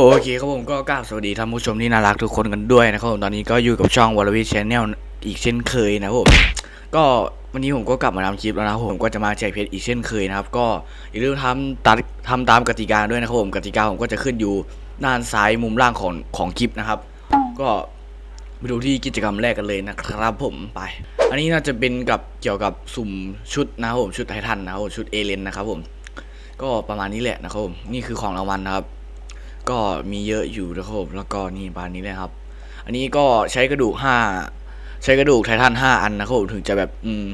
โอเคครับผมก็กราบสวัสดีท่านผู้ชมที่น่ารักทุกคนกันด้วยนะครับผมตอนนี้ก็อยู่กับช่องวอลวิชแนลอีกเช่นเคยนะครับผมก็วันนี้ผมก็กลับมาทำคลิปแล้วนะครับผมก็จะมาแจกเพชรอีกเช่นเคยนะครับ ก็อย่าลืมทำตามทำตามกติกาด้วยนะครับผมกติกาผมก็จะขึ้นอยู่ด้านซ้ายมุมล่างของของคลิปนะครับ ก็ไปดูที่กิจกรรมแรกกันเลยนะครับผมไป อันนี้น่าจะเป็นกับเกี่ยวกับสุ่มชุดนะครับผมชุดไททันนะครับผมชุดเอเลนนะครับผมก็ประมาณนี้แหละนะครับผมนี่คือของรางวัลนะครับ ก็มีเยอะอยู่นะครับผมแล้วก็นี่บานนี้เลยครับ อันนี้ก็ใช้กระดูกห้าใช้กระดูกไททันห้าอันนะครับผมถึงจะแบบ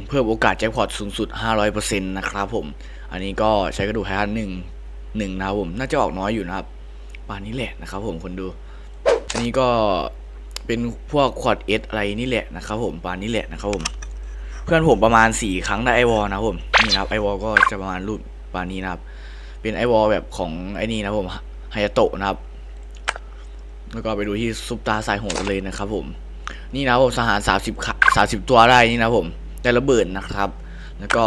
เพิ่มโอกาสแจ็คพอตสูงสุด 500%นะครับผม อันนี้ก็ใช้กระดูกไททันหนึ่งหนึ่งนะครับผมน่าจะออกน้อยอยู่นะครับบานนี้แหละนะครับผมคนดู อันนี้ก็เป็นพวกควอดเอสอะไรนี่แหละนะครับผมบานนี้แหละนะครับผม เพื่อนผมประมาณสี่ครั้งได้ไอวอลนะครับผมนี่นะครับไอวอลก็จะประมาณรูปบานนี้นะครับ เป็นไอวอลแบบของไอ้นี่นะครับผม ไฮยาโตะนะครับ แล้วก็ไปดูที่ซุปตาสายโหดเลยนะครับผม นี่นะผมสหารสามสิบสามสิบตัวได้นี่นะผม ได้ระเบิดนะครับ แล้วก็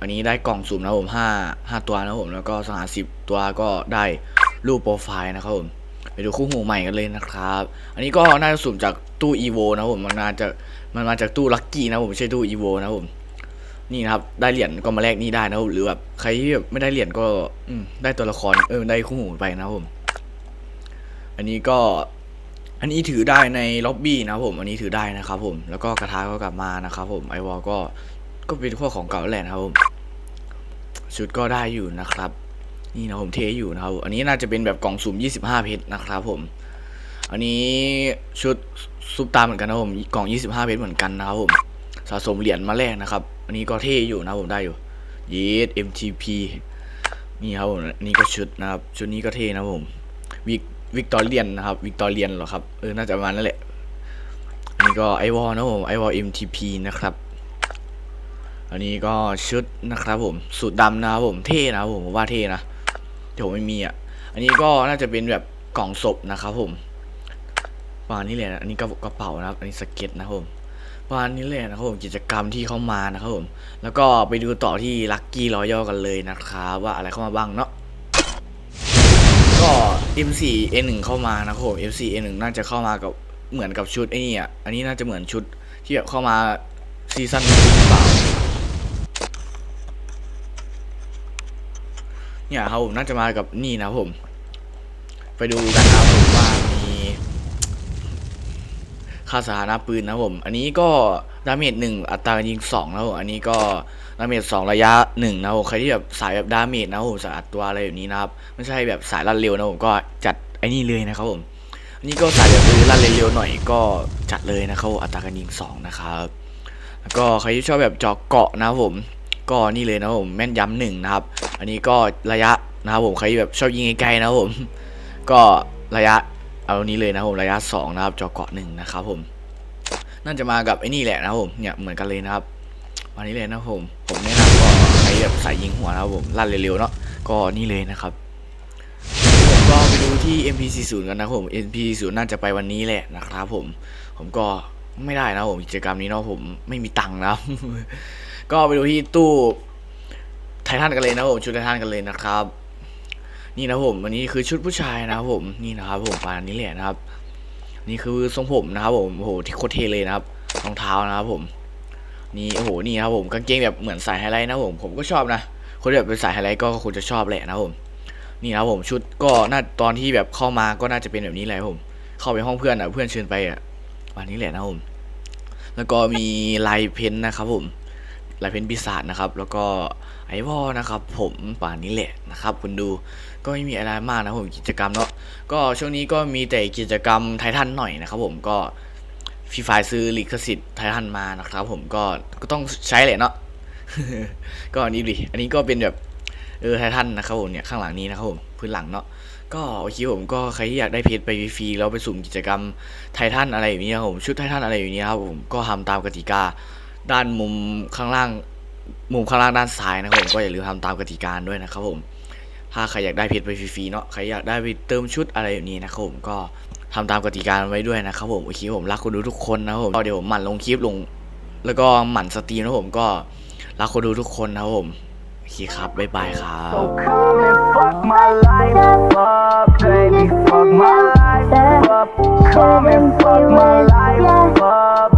อันนี้ได้กล่องสุ่มนะผมห้าห้าตัวนะผม แล้วก็สหารสิบตัวก็ได้รูปโปรไฟล์นะครับผม ไปดูคู่หูใหม่กันเลยนะครับ อันนี้ก็น่าจะสุ่มจากตู้อีโวนะผม มันมาจากมันมาจากตู้ลัคกี้นะผมไม่ใช่ตู้อีโวนะผม นี่นะครับได้เหรียญก็มาแลกนี่ได้นะครับหรือแบบใครที่แบบไม่ได้เหรียญก็อได้ตัวละครเออได้คู่หูไปนะครับผม อันนี้ก็อันนี้ถือได้ในล็อบบี้นะครับผม อันนี้ถือได้นะครับผมแล้วก็กระทะก็กลับมานะครับผมไอวอลก็ก็เป็นพวกของเก่าแหละนะครับผมชุดก็ได้อยู่นะครับ นี่นะผมเทอยู่นะครับ อันนี้น่าจะเป็นแบบกล่องสุ่ม25 เพชรนะครับผม อันนี้ชุดซุปตาเหมือนกันนะครับผมกล่อง 25 เพชรเหมือนกันนะครับผม สะสมเหรียญมาแรกนะครับ อันนี้ก็เท่อยู่นะผมได้อยู่ยีด MTP นี่ครับผมนนี้ก็ชุดนะครับ ชุดนี้ก็เท่นะผมวิกวิกตอเรียนนะครับ วิกตอเรียนเหรอครับ เออ น่าจะประมาณนั่นแหละอันนี้ก็ไอวอลนะผมไอวอล MTP นะครับ อันนี้ก็ชุดนะครับผม สูตรดำนะครับผมเท่นะผมผมว่าเท่นะแต่ผมไม่มีอะ อันนี้ก็น่าจะเป็นแบบกล่องศพนะครับผมประมาณนี้แหละนะ อันนี้ก็กระเป๋านะครับ อันนี้สเก็ตนะครับผม ประมาณนี้เลยนะครับผมกิจกรรมที่เข้ามานะครับผม แล้วก็ไปดูต่อที่ลัคกี้รอยัลกันเลยนะครับ ว่าอะไรเข้ามาบ้างเนาะก็ M4 N1 เข้ามานะครับผม M4 N1 น่าจะเข้ามากับเหมือนกับชุดไอ้นี่อะอันนี้น่าจะเหมือนชุดที่แบบเข้ามาซีซั่นนี้หรือเปล่าเนี่ยครับผมน่าจะมากับนี่นะครับผม ไปดูกันครับผม ค่าสถานะปืนนะผม อันนี้ก็ดาเมจหนึ่งอัตราการยิงสองนะครับผม อันนี้ก็ดาเมจสองระยะหนึ่งนะครับผม ใครที่แบบสายแบบดาเมจนะครับผมสายอัดตัวอะไรแบบนี้นะครับ ไม่ใช่แบบสายรันเร็วนะผม ก็จัดไอ้นี่เลยนะครับผม อันนี้ก็สายแบบรันเร็วๆหน่อยก็จัดเลยนะครับอัตราการยิงสองนะครับ แล้วก็ใครที่ชอบแบบจาะเกาะนะครับผม ก็นี่เลยนะครับผมแม่นยำหนึ่งนะครับ อันนี้ก็ระยะนะครับผม ใครแบบชอบยิงไกลๆนะครับผม ก็ระยะ เอานี้เลยนะครับผมระยะสองนะครับจอเกาะหนึ่งนะครับผม น่าจะมากับไอ้นี่แหละนะครับผมเนี่ยเหมือนกันเลยนะครับวันนี้เลยนะครับผม ผมแนะนำก็ใครแบบสายยิงหัวนะครับผมลั่นเร็วๆเนาะก็นี่เลยนะครับผมก็ไปดูที่ MP40 กันนะครับผม MP40 น่าจะไปวันนี้แหละนะครับผม ผมก็ไม่ได้นะครับผมกิจกรรมนี้เนาะผมไม่มีตังค์นะก็ไปดูที่ตู้ไททันกันเลยนะครับผมชุดไททันกันเลยนะครับ นี่นะผมอันนี้คือชุดผู้ชายนะครับผมนี่นะครับผมปานนี้แหละนะครับ นี่คือทรงผมนะครับผมโอ้โหที่โคตรเทเลยนะครับรองเท้านะครับผมนี่โอ้โหนี่นะครับผมกางเกงแบบเหมือนสายไฮไลท์นะผมผมก็ชอบนะคนแบบเป็นสายไฮไลท์ก็คงจะชอบแหละนะผมนี่นะผมชุดก็น่าตอนที่แบบเข้ามาก็น่าจะเป็นแบบนี้แหละผม เข้าไปห้องเพื่อนอะเพื่อนเชิญไปอะวันนี้แหละนะผมแล้วก็มีลายเพ้นท์นะครับผม ลายเพนปีศาจนะครับ แล้วก็ไอวอลนะครับ ผมป่านนี้แหละนะครับ คุณดูก็ไม่มีอะไรมากนะครับผมกิจกรรมเนาะก็ช่วงนี้ก็มีแต่กิจกรรมไททันหน่อยนะครับ ผมก็ฟรีไฟซื้อลิขสิทธิ์ไททันมานะครับ ผมก็ก็ต้องใช้แหละเนาะก็อันนี้ดิอันนี้ก็เป็นแบบเออไททันนะครับผมเนี่ยข้างหลังนี้นะครับผมพื้นหลังเนาะก็โอเคผมก็ใครที่อยากได้เพจไปฟรีแล้วไปสุ่มกิจกรรมไททันอะไรอย่างนี้ครับผมชุดไททันอะไรอย่างนี้ครับผมก็ทำตามกติกา ด้านมุมข้างล่าง มุมข้างล่างด้านซ้ายนะครับผมก็อย่าลืมทำตามกติกาด้วยนะครับผมถ้าใครอยากได้เพชรไปฟรีๆเนาะใครอยากได้ไปเติมชุดอะไรแบบนี้นะครับผมก็ทำตามกติกาไว้ด้วยนะครับผมโอเคผมรักคนดูทุกคนนะครับผมก็เดี๋ยวผมหมั่นลงคลิปลง แล้วก็หมั่นสตรีมนะผมก็รักคนดูทุกคนนะครับผมโอเคครับบ๊ายบายครับ come and fuck my life up,